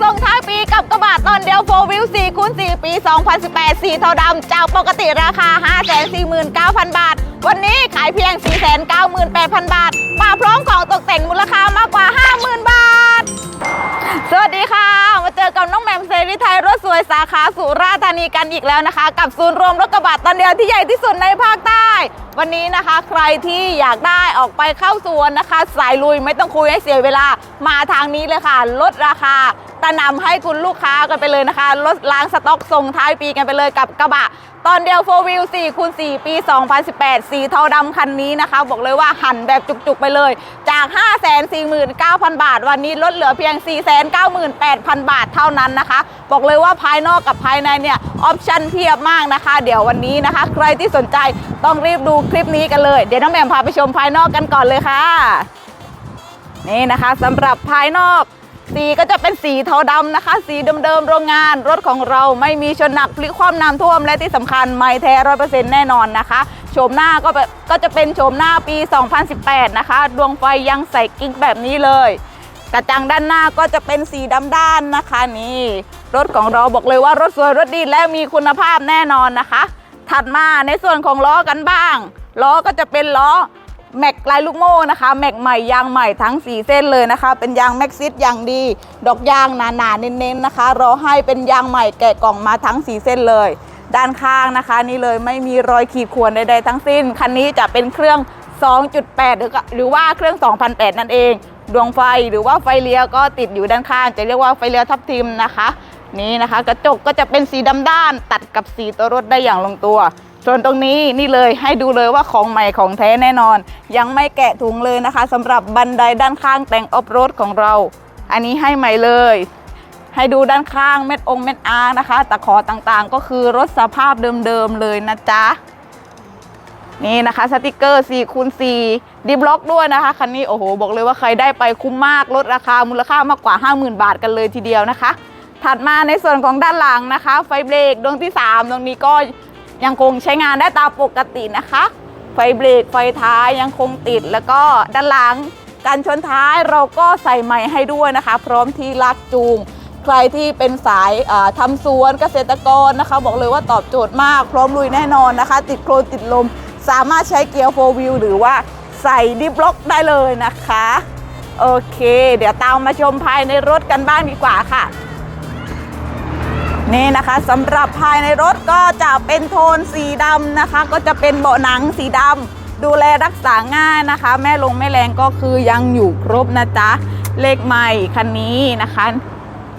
ส่งท้ายปีกับกระบะตอนเดียวโฟวิว4คูณ4ปี 2018 สีเทาดำจากปกติราคา 549,000 บาท วันนี้ขายเพียง 498,000 บาท มาพร้อมของตกแต่งมูลค่ามากกว่า 50,000 บาท สวัสดีค่ะ จอกับน้องแหม่มเซรีไทยรถสวยสาขาสุราษฎร์ธานีกันอีกแล้วนะคะ กับศูนย์รวมรถกระบะตอนเดียวที่ใหญ่ที่สุดในภาคใต้ วันนี้นะคะ ใครที่อยากได้ออกไปเข้าสวนนะคะ สายลุยไม่ต้องคุยให้เสียเวลามาทางนี้เลยค่ะ ลดราคาตะนำให้คุณลูกค้ากันไปเลยนะคะลดล้างสต็อกส่งท้ายปีกันไปเลยกับกระบะ ตอนเดียว4วิว4คูณ4ปี 2018 สีเทาดำคันนี้นะคะ บอกเลยว่าหั่นแบบจุกๆไปเลย จาก 549,000 บาท วันนี้ลดเหลือเพียง 498,000 บาทเท่านั้นนะคะ บอกเลยว่าภายนอกกับภายในเนี่ยออปชั่นเพียบมากนะคะ เดี๋ยววันนี้นะคะ ใครที่สนใจต้องรีบดูคลิปนี้กันเลย เดี๋ยวน้องแหม่มพาไปชมภายนอกกันก่อนเลยค่ะ นี่นะคะสำหรับภายนอกสีก็จะเป็นสีเทาดำนะคะ สีเดิมๆโรงงาน รถของเราไม่มีชนหนักพลิกคว่ำน้ำท่วมและที่สำคัญไม่แท้ร้อยเปอร์เซ็นต์แน่นอนนะคะโฉมหน้าก็แบบก็จะเป็นโฉมหน้าปี 2018 นะคะ ดวงไฟยังใส่กิ๊กแบบนี้เลย กระจังด้านหน้าก็จะเป็นสีดำด้านนะคะนี่ รถของเราบอกเลยว่ารถสวยรถดีและมีคุณภาพแน่นอนนะคะ ถัดมาในส่วนของล้อกันบ้าง ล้อก็จะเป็นล้อแม็กลายลูกโม่นะคะ แม็กใหม่ยางใหม่ทั้ง 4 เส้นเลยนะคะ เป็นยางแม็กซิสอย่างดี ดอกยางหนาๆเน้นๆนะคะ รอให้เป็นยางใหม่แกะกล่องมาทั้ง 4 เส้นเลย ด้านข้างนะคะ นี่เลยไม่มีรอยขีดข่วนใดๆทั้งสิ้น คันนี้จะเป็นเครื่อง 2.8 หรือหรือว่าเครื่อง 2008 นั่นเอง ดวงไฟหรือว่าไฟเลี้ยวก็ติดอยู่ด้านข้าง จะเรียกว่าไฟเลี้ยวทับทิมนะคะ นี่นะคะ กระจกก็จะเป็นสีดำด้าน ตัดกับสีตัวรถได้อย่างลงตัว ส่วนตรงนี้นี่เลยให้ดูเลยว่าของใหม่ของแท้แน่นอน ยังไม่แกะถุงเลยนะคะสำหรับบันไดด้านข้างแต่งออฟโรดของเรา อันนี้ให้ใหม่เลยให้ดูด้านข้างเม็ดองเม็ดอาร์นะคะ ตะขอต่างๆ ก็คือรถสภาพเดิมๆเลยนะจ๊ะ นี่นะคะสติกเกอร์4คูณ4ดิบล็อกด้วยนะคะคันนี้โอ้โหบอกเลยว่าใครได้ไปคุ้มมากลดราคามูลค่ามากกว่า 50,000 บาทกันเลยทีเดียวนะคะ ถัดมาในส่วนของด้านหลังนะคะ ไฟเบรกดวงที่3ดวงนี้ก็ยังคงใช้งานได้ตามปกตินะคะ ไฟเบรกไฟท้ายยังคงติด แล้วก็ด้านหลังการชนท้ายเราก็ใส่ใหม่ให้ด้วยนะคะ พร้อมที่ลากจูง ใครที่เป็นสายาทำสวนเกษตรกรนะคะ บอกเลยว่าตอบโจทย์มาก พร้อมลุยแน่นอนนะคะ ติดโคลนติดลม สามารถใช้เกียร์โฟวิลหรือว่าใส่ดิฟล็อกได้เลยนะคะ โอเค เดี๋ยวตามมาชมภายในรถกันบ้างดีกว่าค่ะ นี่นะคะสำหรับภายในรถก็จะเป็นโทนสีดำนะคะ ก็จะเป็นเบาะหนังสีดำดูแลรักษาง่ายนะคะ แม่ลงแม่แรงก็คือยังอยู่ครบนะจ๊ะ เลขใหม่คันนี้นะคะ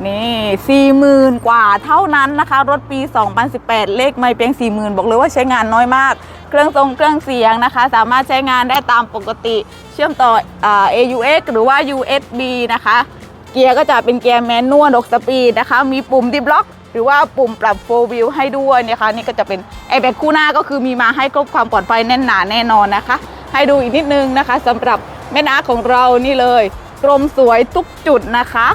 นี่สี่หมื่นกว่าเท่านั้นนะคะ รถปี 2018 เลขไม่เพียง4 0,000บอกเลยว่าใช้งานน้อยมาก เครื่องทรงเครื่องเสียงนะคะ สามารถใช้งานได้ตามปกติ เชื่อมต่ออ AUX หรือว่า USB นะคะ เกียร์ก็จะเป็นเกียร์แมนนวล6สปีดนะคะ มีปุ่มดิบล็อกหรือว่าปุ่มปรับโฟวิวให้ด้วยนะคะ นี่ก็จะเป็นไอแบคู่หน้าก็คือมีมาให้ครบความปลอดภัยแน่นหนาแน่นอนนะคะ ให้ดูอีกนิดนึงนะคะสำหรับแม่นาของเรานี่เลยกรมสวยทุกจุดนะคะ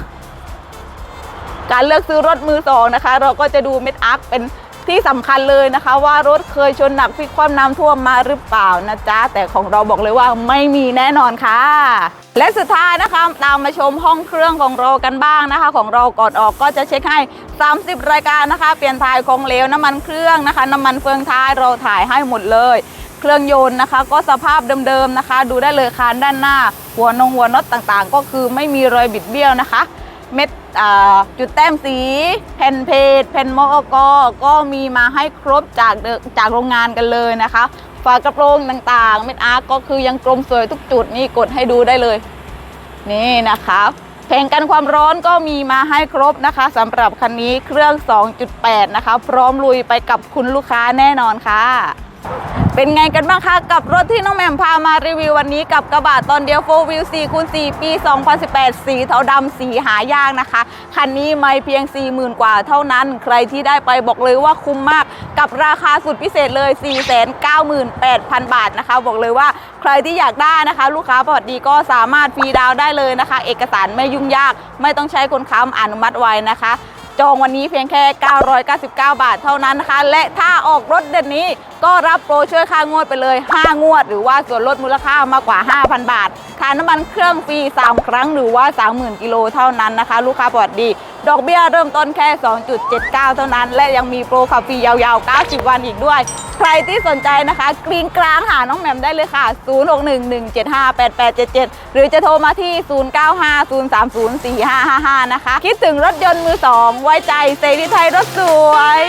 การเลือกซื้อรถมือสองนะคะ เราก็จะดูเม็ดอาร์คเป็น ที่สำคัญเลยนะคะว่ารถเคยชนหนักพลิกคว่ำน้ำท่วมมาหรือเปล่านะจ๊ะ แต่ของเราบอกเลยว่าไม่มีแน่นอนค่ะ และสุดท้ายนะคะตามมาชมห้องเครื่องของเรากันบ้างนะคะ ของเราก่อนออกก็จะเช็คให้ 30 รายการนะคะ เปลี่ยนถ่ายของเหลวน้ำมันเครื่องนะคะ น้ำมันเฟืองท้ายเราถ่ายให้หมดเลยเครื่องยนต์นะคะ ก็สภาพเดิมๆนะคะ ดูได้เลยคานด้านหน้า หัวนงหัวน็อตต่างๆ ก็คือไม่มีรอยบิดเบี้ยวนะคะ เม็ดจุดแต้มสีแผ่นเพจแผ่นมอกก็มีมาให้ครบจากจากโรงงานกันเลยนะคะ ฝากระโปรงต่างๆ เม็ดอาร์ก็คือยังกลมสวยทุกจุดนี่กดให้ดูได้เลย นี่นะคะแผงกันความร้อนก็มีมาให้ครบนะคะสำหรับคันนี้เครื่อง 2.8 นะคะ พร้อมลุยไปกับคุณลูกค้าแน่นอนค่ะ เป็นไงกันบ้างคะกับรถที่น้องแหม่มพามารีวิววันนี้กับกระบะตอนเดียว4 Wheel 4คูณ4ปี 2018 สีเทาดำสีหายากนะคะ คันนี้ไม่เพียง 40,000 กว่าเท่านั้น ใครที่ได้ไปบอกเลยว่าคุ้มมากกับราคาสุดพิเศษเลย 498,000 บาทนะคะ บอกเลยว่าใครที่อยากได้นะคะ ลูกค้าปอดดีก็สามารถฟรีดาวได้เลยนะคะ เอกสารไม่ยุ่งยาก ไม่ต้องใช้คนค้ำอนุมัติไว้นะคะ จองวันนี้เพียงแค่ 999 บาทเท่านั้นนะคะ และถ้าออกรถเดือนนี้ก็รับโปรช่วยค่างวดไปเลย 5 งวด หรือว่าส่วนลดมูลค่ามากกว่า 5,000 บาททานน้ำมันเครื่องฟรี 3 ครั้งหรือว่า 30,000 กิโลเท่านั้นนะคะ ลูกค้าปลอดดี ดอกเบี้ยเริ่มต้นแค่ 2.79 เท่านั้น และยังมีโปรขับฟรียาวๆ 90 วันอีกด้วย ใครที่สนใจนะคะ กรีนกลางหาน้องแหม่มได้เลยค่ะ 0611758877 หรือจะโทรมาที่ 0950304555 นะคะ คิดถึงรถยนต์มือสองไว้ใจเซรีไทยรถสวย